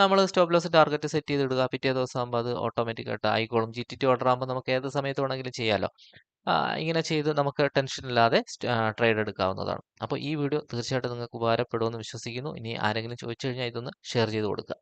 നമ്മൾ സ്റ്റോപ്പ് ലോസ് ടാർഗറ്റ് സെറ്റ് ചെയ്തിടുക. പിറ്റേ ദിവസം ആകുമ്പോൾ അത് ഓട്ടോമാറ്റിക് ആയിട്ട് ആയിക്കോളും. ജി ടി ടി ഓർഡർ ആകുമ്പോൾ നമുക്ക് ഏത് സമയത്ത് വേണമെങ്കിലും ചെയ്യാമല്ലോ ഇങ്ങനെ ചെയ്ത് നമുക്ക് ടെൻഷൻ ഇല്ലാതെ ട്രേഡ് എടുക്കാവുന്നതാണ്. അപ്പോൾ ഈ വീഡിയോ തീർച്ചയായിട്ടും നിങ്ങൾക്ക് ഉപകാരപ്പെടുമെന്ന് വിശ്വസിക്കുന്നു. ഇനി ആരെങ്കിലും ചോദിച്ചു കഴിഞ്ഞാൽ ഇതൊന്ന് ഷെയർ ചെയ്ത് കൊടുക്കുക.